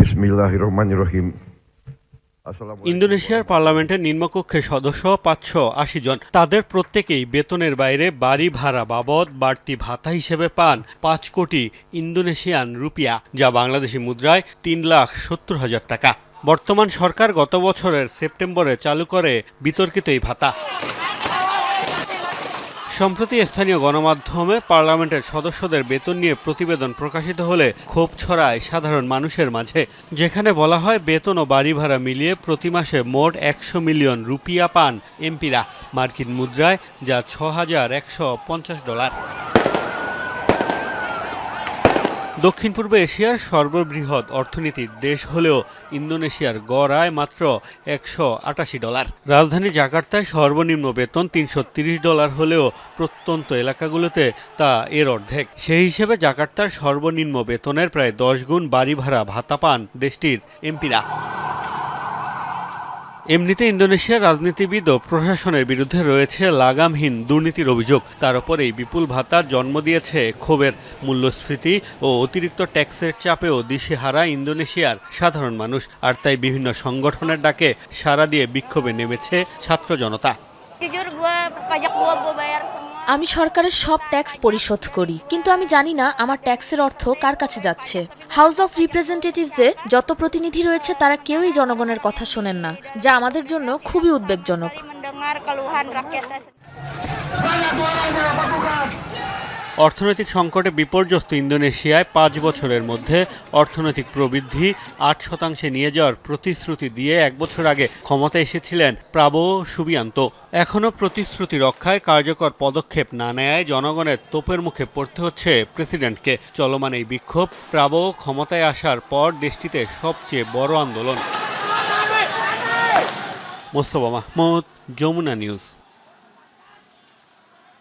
আলাইকুম। ইন্দোনেশিয়ার পার্লামেন্টের নিম্নকক্ষে সদস্য পাঁচশো আশি জন। তাদের প্রত্যেকেই বেতনের বাইরে বাড়ি ভাড়া বাবদ বাড়তি ভাতা হিসেবে পান পাঁচ কোটি ইন্দোনেশিয়ান রুপিয়া, যা বাংলাদেশি মুদ্রায় তিন লাখ সত্তর হাজার টাকা। বর্তমান সরকার গত বছরের সেপ্টেম্বরে চালু করে বিতর্কিত এই ভাতা। সম্প্রতি স্থানীয় গণমাধ্যমে পার্লামেন্টের সদস্যদের বেতন নিয়ে প্রতিবেদন প্রকাশিত হলে ক্ষোভ ছড়ায় সাধারণ মানুষের মাঝে। যেখানে বলা হয়, বেতন ও বাড়ি ভাড়া মিলিয়ে প্রতি মাসে মোট একশো মিলিয়ন রুপিয়া পান এমপিরা। মার্কিন মুদ্রায় যা ছ হাজার একশো পঞ্চাশ ডলার। দক্ষিণ পূর্ব এশিয়ার সর্ববৃহৎ অর্থনীতির দেশ হলেও ইন্দোনেশিয়ার গড় মাত্র একশো আটাশি ডলার। রাজধানী জাকার্তায় সর্বনিম্ন বেতন তিনশো ডলার হলেও প্রত্যন্ত এলাকাগুলোতে তা এর অর্ধেক। সেই হিসেবে জাকার্তার সর্বনিম্ন বেতনের প্রায় দশ গুণ বাড়ি ভাড়া ভাতা পান দেশটির এমপিরা। এমনিতে ইন্দোনেশিয়ার রাজনীতিবিদ ও প্রশাসনের বিরুদ্ধে রয়েছে লাগামহীন দুর্নীতির অভিযোগ। তার ওপর এই বিপুল ভাতার জন্ম দিয়েছে ক্ষোভের মূল্যস্ফীতি ও অতিরিক্ত ট্যাক্সের চাপেও দিশেহারা ইন্দোনেশিয়ার সাধারণ মানুষ। আর তাই বিভিন্ন সংগঠনের ডাকে সারা দিয়ে বিক্ষোভে নেমেছে ছাত্র জনতা। আমি সরকারের সব ট্যাক্স পরিশোধ করি, কিন্তু আমি জানি না আমার ট্যাক্সের অর্থ কার কাছে যাচ্ছে হাউস অফ রিপ্রেজেন্টেটিভসে যত প্রতিনিধি রয়েছে, তারা কেউই জনগণের কথা শোনেন না, যা আমাদের জন্য খুবই উদ্বেগজনক. অর্থনৈতিক সংকটে বিপর্যস্ত ইন্দোনেশিয়ায় পাঁচ বছরের মধ্যে অর্থনৈতিক প্রবৃদ্ধি আট শতাংশে নিয়ে যাওয়ার প্রতিশ্রুতি দিয়ে এক বছর আগে ক্ষমতায় এসেছিলেন প্রাবো সুবিয়ান্ত। এখনও প্রতিশ্রুতি রক্ষায় কার্যকর পদক্ষেপ না নেয় জনগণের তোপের মুখে পড়তে হচ্ছে প্রেসিডেন্টকে। চলমান এই বিক্ষোভ প্রাবো ক্ষমতায় আসার পর দেশটিতে সবচেয়ে বড় আন্দোলন। মোস্তফা মাহমুদ, যমুনা নিউজ।